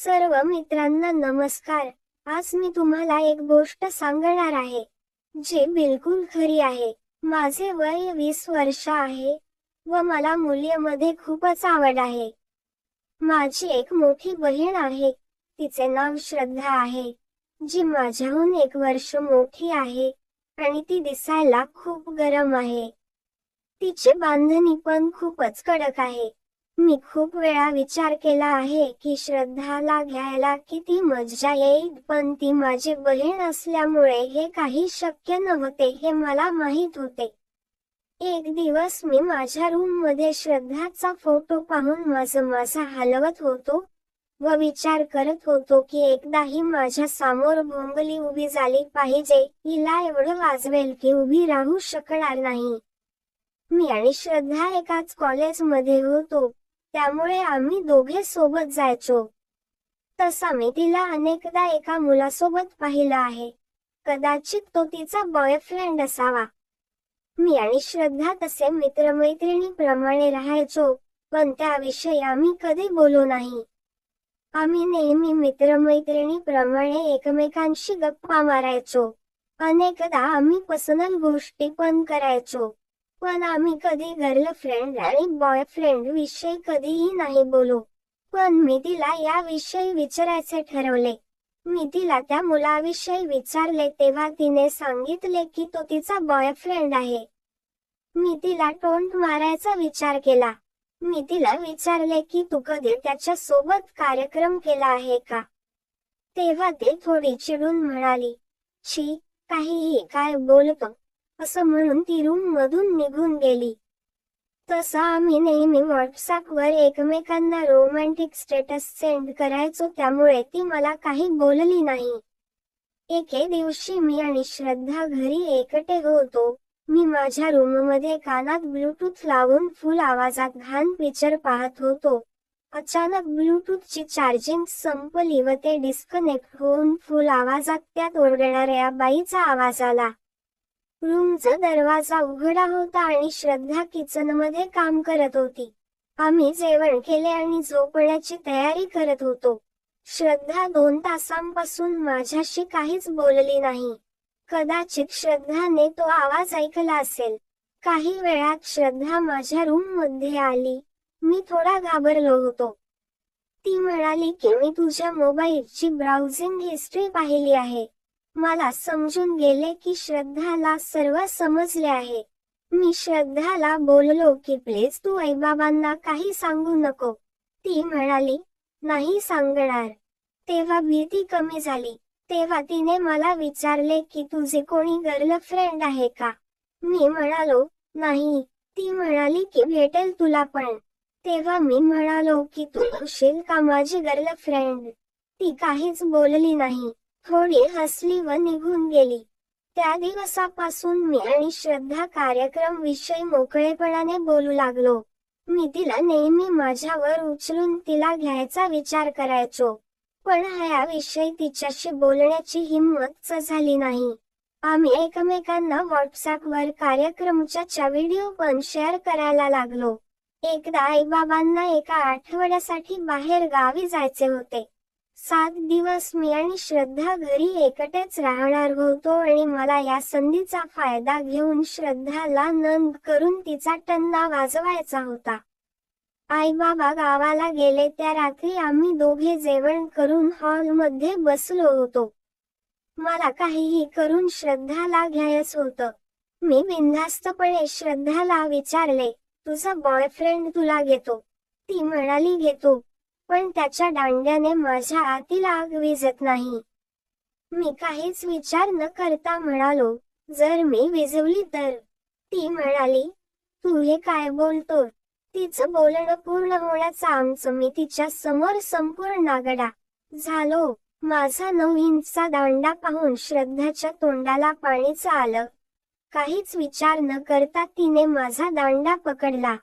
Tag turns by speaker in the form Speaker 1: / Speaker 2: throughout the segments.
Speaker 1: सर्व मित्रांना नमस्कार. आज मी तुम्हाला एक गोष्ट सांगणार आहे जी बिलकुल खरी आहे. माझे वय वीस वर्ष आहे व मला मुलीमध्ये खूपच आवड आहे. माझी एक मोठी बहीण आहे तिचे नाव श्रद्धा आहे जी माझ्याहून एक वर्ष मोठी आहे आणि ती दिसायला खूप गरम आहे. तिचे बांधणी पण खूपच कडक आहे. मी खूप वेळा विचार केला आहे की श्रद्धाला घ्यायला किती मज्जा येईल पण ती माझी बहीण असल्यामुळे हे काही शक्य नव्हते हे मला माहीत होते. एक दिवस मी माझ्या रूममध्ये श्रद्धाचा फोटो पाहून माझं माझा हलवत होतो व विचार करत होतो की एकदाही माझ्यासमोर बोंगली उभी झाली पाहिजे हिला एवढं वाजवेल की उभी राहू शकणार नाही. मी आणि श्रद्धा एकाच कॉलेजमध्ये होतो. त्यामुळे आम्ही दोघे सोबत जायचो. तसा मी तिला अनेकदा एका मुलासोबत पाहिलं आहे. कदाचित तो तिचा बॉयफ्रेंड असावा. मी आणि श्रद्धा तसे मित्रमैत्रिणीप्रमाणे राहायचो पण त्याविषयी आम्ही कधी बोलू नाही. आम्ही नेहमी मित्रमैत्रिणीप्रमाणे एकमेकांशी गप्पा मारायचो. अनेकदा आम्ही पर्सनल गोष्टी पण करायचो. पण आम्ही कधी गर्लफ्रेंड आणि बॉयफ्रेंड विषयी कधीही नाही बोलू. पण मी तिला याविषयी विचारायचे ठरवले. मी तिला त्या मुलाविषयी विचारले तेव्हा तिने सांगितले की तो तिचा बॉयफ्रेंड आहे. मी तिला टोंट मारायचा विचार केला. मी तिला विचारले की तू कधी त्याच्या सोबत कार्यक्रम केला आहे का? तेव्हा ती थोडी चिडून म्हणाली छी काहीही काय बोलतो असं म्हणून ती रूम मधून निघून गेली. तसं आम्ही नेहमी व्हॉट्सअप वर एकमेकांना रोमॅन्टिक स्टेटस सेंड करायचो त्यामुळे ती मला काही बोलली नाही. एके दिवशी मी आणि श्रद्धा घरी एकटे होतो. मी माझ्या रूममध्ये कानात ब्लूटूथ लावून फुल आवाजात घाण पिक्चर पाहत होतो. अचानक ब्लूटूथची चार्जिंग संपली व ते डिस्कनेक्ट होऊन फुल आवाजात त्यात ओरडणाऱ्या बाईचा आवाज आला. रूमचा दरवाजा उघडा होता आणि श्रद्धा किचनमध्ये काम करत होती. आम्ही जेवण केले आणि झोपण्याची तयारी करत होतो. श्रद्धा दोन तासांपासून माझ्याशी काहीच बोलली नाही. कदाचित श्रद्धाने तो आवाज ऐकला असेल. काही वेळात श्रद्धा माझ्या रूममध्ये आली. मी थोडा घाबरलो होतो. ती म्हणाली की मी तुझ्या मोबाईलची ब्राउझिंग हिस्ट्री पाहिली आहे. मला समजून गेले की श्रद्धाला सर्व समजले आहे. मी श्रद्धाला बोललो की प्लीज तू आईबाबांना काही सांगू नको. ती म्हणाली नाही सांगणार. तेव्हा भीती कमी झाली. तेव्हा तिने मला विचारले की तुझे कोणी गर्लफ्रेंड आहे का? मी म्हणालो नाही. ती म्हणाली की भेटेल तुला पण. तेव्हा मी म्हणालो की तू होशील का माझी गर्लफ्रेंड? ती काहीच बोलली नाही. हो थोडी हसली व निघून गेली. त्या दिवसापासून मी आणि श्रद्धा कार्यक्रम विषयी मोकळेपणाने बोलू लागलो. मी तिला नेहमी माझ्यावर उचलून तिला घ्यायचा विचार करायचो. पण ह्याविषयी तिच्याशी बोलण्याची हिंमत झाली नाही. आम्ही एकमेकांना व्हॉट्सअप वर कार्यक्रमच्या व्हिडिओ पण शेअर करायला लागलो. एकदा आईबाबांना एका आठवड्यासाठी बाहेर गावी जायचे होते. सात दिवस मी आणि श्रद्धा घरी एकटेच राहणार होतो आणि मला या संधीचा फायदा घेऊन श्रद्धाला नंद करून तिचा टन्ना वाजवायचा होता. आई बाबा गावाला गेले त्या रात्री आम्ही दोघे जेवण करून हॉलमध्ये बसलो होतो. मला काहीही करून श्रद्धाला घ्यायच होतं. मी बिनधास्तपणे श्रद्धाला विचारले तुझा बॉयफ्रेंड तुला घेतो. ती म्हणाली घेतो. पण त्याच्या दांड्याने माझ्या आतील आग विजत नाही. मी काहीच विचार न करता म्हणालो जर मी विजवली तर? ती म्हणाली तू हे काय बोलतो? तिचं बोलणं पूर्ण होण्याचा आमचं मी तिच्या समोर संपूर्ण नागडा झालो. माझा नऊ इंचचा दांडा पाहून श्रद्धाच्या तोंडाला पाणीच आलं. काहीच विचार न करता तिने माझा दांडा पकडला.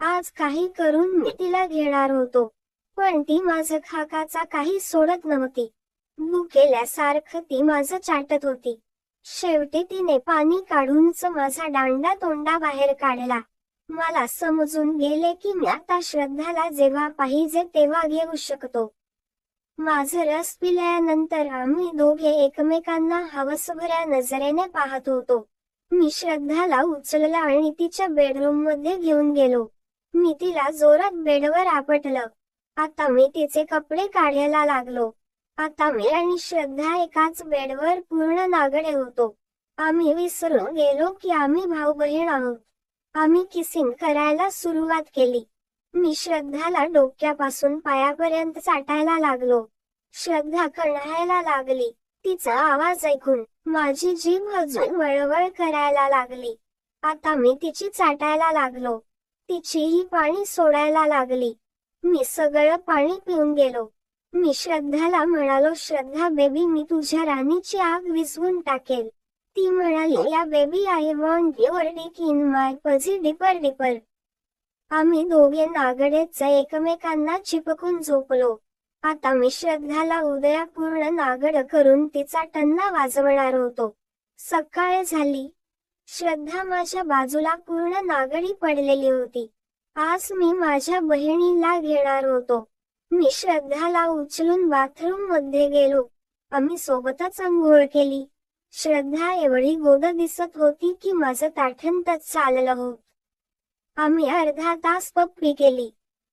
Speaker 1: आज काही करून मी तिला घेणार होतो. पण ती माझं खाकाचा काही सोडत नव्हती. भुकेल्यासारखं ती माझं चाटत होती. शेवटी तिने पाणी काढूनच माझा दांडा तोंडा बाहेर काढला. मला समजून गेले की मी आता श्रद्धाला जेव्हा पाहिजे तेव्हा घेऊ शकतो. माझं रस पिल्यानंतर आम्ही दोघे एकमेकांना हवसभऱ्या नजरेने पाहत होतो. मी श्रद्धाला उचलला आणि तिच्या बेडरूममध्ये घेऊन गेलो. मी तिला जोरात बेडवर आपटलं. आता मी तिचे कपडे काढायला लागलो. आता मी आणि श्रद्धा एकाच बेडवर पूर्ण नागडे होतो. आम्ही विसरून गेलो की आम्ही भाऊ बहीण आहोत. आम्ही किसिंग करायला सुरुवात केली. मी श्रद्धाला डोक्यापासून पायापर्यंत चाटायला लागलो. श्रद्धा कणायला लागली. तिचा आवाज ऐकून माझी जीभ अजून वळवळ करायला लागली. आता मी तिची चाटायला लागलो. तिचीही पाणी सोडायला लागली. मी सगळं पाणी पिऊन गेलो. मी श्रद्धाला म्हणालो श्रद्धा बेबी मी तुझ्या राणीची आग विझवून टाकेल. ती म्हणाली या baby I want your dick in my pussy deeper deeper आम्ही दोघे नागडेच एकमेकांना चिपकून झोपलो. आता मी श्रद्धाला उदया पूर्ण नागड करून तिचा टन्ना वाजवणार होतो. सकाळ झाली. श्रद्धा माझ्या बाजूला पूर्ण नागडी पडलेली होती. आज मी माझ्या बहिणीला घेणार होतो. मी श्रद्धाला उचलून बाथरूममध्ये गेलो. आम्ही सोबतच अंघोळ केली. श्रद्धा एवढी गोद दिसत होती की माझं ताठणतच चाललं होत आम्ही अर्धा तास पप्पी केली.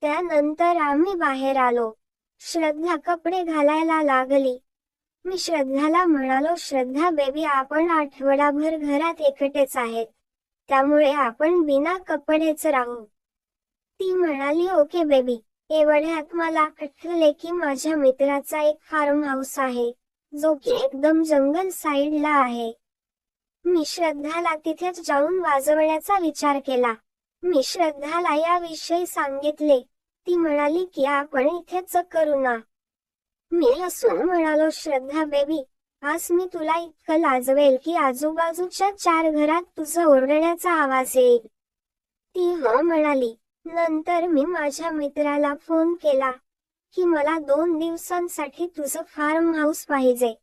Speaker 1: त्यानंतर आम्ही बाहेर आलो. श्रद्धा कपडे घालायला लागली. मी श्रद्धाला म्हणालो श्रद्धा बेबी आपण आठवडाभर घरात एकटेच आहेत. त्यामुळे आपण बिना कपडेच राहू. ती म्हणाली ओके बेबी एवढ्यात मला आठवले की माझ्या मित्राचा एक फार्म हाऊस आहे जो की एकदम जंगल साईडला आहे. मी श्रद्धाला तिथेच जाऊन वाजवण्याचा विचार केला. मी श्रद्धाला याविषयी सांगितले. ती म्हणाली की आपण इथेच करू ना. मी हसून म्हणालो श्रद्धा बेबी आज मी तुला इतकं लाजवेल की आजूबाजूच्या चार घरात तुझं ओरडण्याचा आवाज येईल. ती हो म्हणाली. नंतर मी माझ्या मित्राला फोन केला की मला दोन दिवसांसाठी तुझं फार्म हाऊस पाहिजे.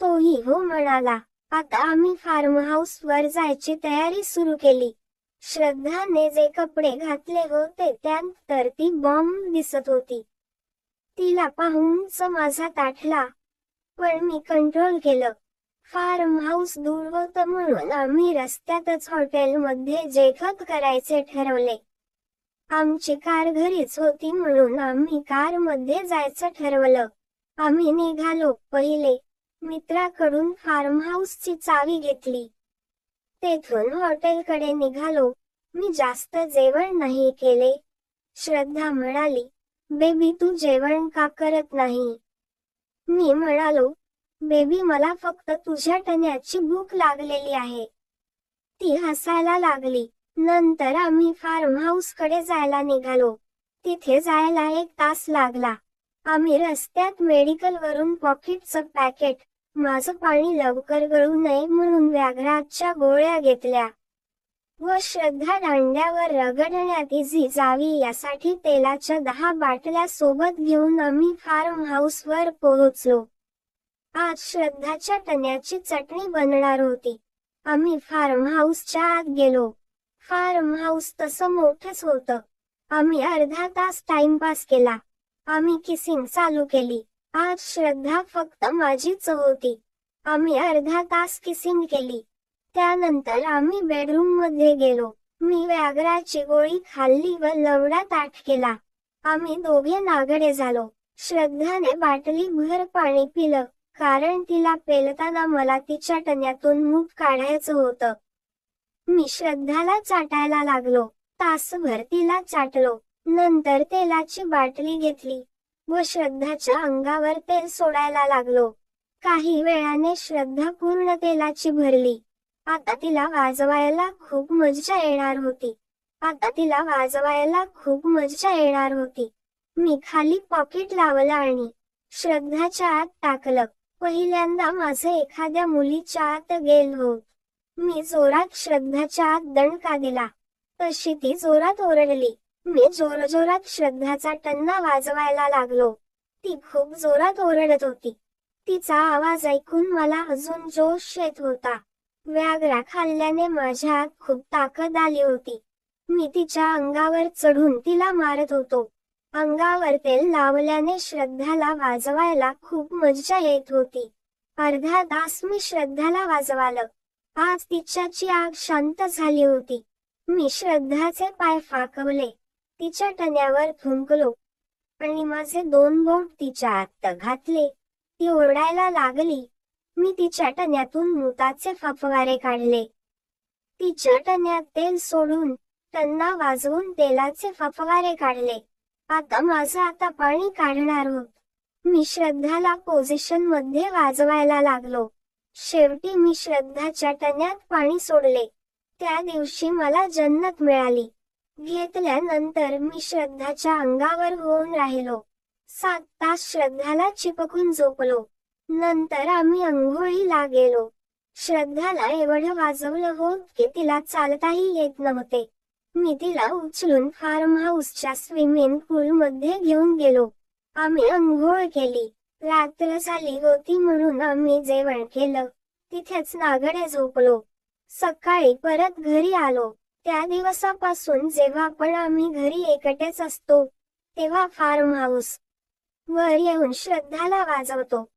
Speaker 1: तोही हो म्हणाला आता आम्ही फार्म हाऊस वर जायची तयारी सुरू केली. श्रद्धाने जे कपडे घातले होते त्यात तर ती बॉम्ब दिसत होती. तिला पाहूनच माझा ताठला पण मी कंट्रोल केलं. फार्म हाऊस दूर होतं म्हणून आम्ही रस्त्यातच हॉटेलमध्ये जेखत करायचे ठरवले. आमची कार घरीच होती म्हणून आम्ही कारमध्ये जायचं ठरवलं. आम्ही निघालो पहिले. मित्राकडून फार्म हाऊसची चावी घेतली. तेथून हॉटेलकडे निघालो. मी जास्त जेवण नाही केले. श्रद्धा म्हणाली बेबी तू जेवण का करत नाही? मी म्हणालो बेबी मला फक्त तुझ्या टण्याची भूक लागलेली आहे. ती हसायला लागली. नंतर आम्ही फार्म हाऊसकडे जायला निघालो. तिथे जायला एक तास लागला. आम्ही रस्त्यात मेडिकल वरून पॉकेटचं पॅकेट माझं पाणी लवकर गळू नये म्हणून व्याघ्राच्या गोळ्या घेतल्या. व श्रद्धा दांड्यावर रगडण्यात इझी जावी यासाठी तेलाच्या दहा बाटल्या सोबत घेऊन आम्ही फार्म हाऊस वर पोहोचलो. आज श्रद्धाच्या टण्याची चटणी बनणार होती. आम्ही फार्म हाऊसच्या आत गेलो. फार्म हाऊस तसं मोठंच होतं आम्ही अर्धा तास टाइमपास केला. आम्ही किसिंग चालू केली. आज श्रद्धा फक्त माझीच होती. आम्ही अर्धा तास किसिंग केली. त्यानंतर आम्ही बेडरूममध्ये गेलो. मी व्याघ्राची गोळी खाल्ली व लवडा ताट केला. आम्ही दोघे नागडे झालो. श्रद्धाने बाटली भर पाणी पिलं. कारण तिला पेलताना मला तिच्या टण्यातून मूग काढायचं होतं. मी श्रद्धाला चाटायला लागलो. तासभर तिला चाटलो. नंतर तेलाची बाटली घेतली व श्रद्धाच्या अंगावर तेल सोडायला लागलो. काही वेळाने श्रद्धा पूर्ण तेलाची भरली. आता तिला वाजवायला खूप मजा येणार होती. आता तिला वाजवायला खूप मजा येणार होती. मी खाली पॉकेट लावलं आणि श्रद्धाच्या आत टाकलं. पहिल्यांदा माझं एखाद्या मुलीच्या आत गेल. होत मी जोरात श्रद्धाच्या आत दणका दिला. तशी ती जोरात ओरडली. मी जोरजोरात श्रद्धाचा टन्ना वाजवायला लागलो. ती खूप जोरात ओरडत होती. तिचा आवाज ऐकून मला अजून जोश येत होता. व्याघ्रा खाल्ल्याने माझ्या आत खूप ताकद आली होती. मी तिच्या अंगावर चढून तिला मारत होतो. अंगावर तेल लावल्याने श्रद्धाला वाजवायला खूप मज्जा येत होती. अर्धा तास मी श्रद्धाला वाजवालं. आज तिच्याची आग शांत झाली होती. मी श्रद्धाचे पाय फाकवले. तिच्या टण्यावर थुंकलो आणि माझे दोन बोट तिच्या आत घातले. ती ओरडायला लागली. मी तिच्या टण्यातून मुताचे फफवारे काढले. तिच्या टण्यात तेल सोडून त्यांना वाजवून तेलाचे फफवारे काढले. आता माझं आता पाणी काढणार होत मी श्रद्धाला पोझिशनमध्ये वाजवायला लागलो. शेवटी मी श्रद्धाच्या टण्यात पाणी सोडले. त्या दिवशी मला जन्नत मिळाली. घेतल्यानंतर मी श्रद्धाच्या अंगावर होऊन राहिलो. सात तास श्रद्धाला चिपकून झोपलो. नंतर आम्ही अंघोळीला गेलो. श्रद्धाला एवढं वाजवलं होत की तिला चालताही येत नव्हते. मी तिला उचलून फार्म हाऊसच्या स्विमिंग पूल मध्ये घेऊन गेलो. आम्ही अंघोळ केली. रात्र झाली होती म्हणून आम्ही जेवण केलं. तिथेच नागडे झोपलो. सकाळी परत घरी आलो. त्या दिवसापासून जेव्हा पण आम्ही घरी एकटेच असतो तेव्हा फार्म हाऊस वर येऊन श्रद्धाला वाजवतो.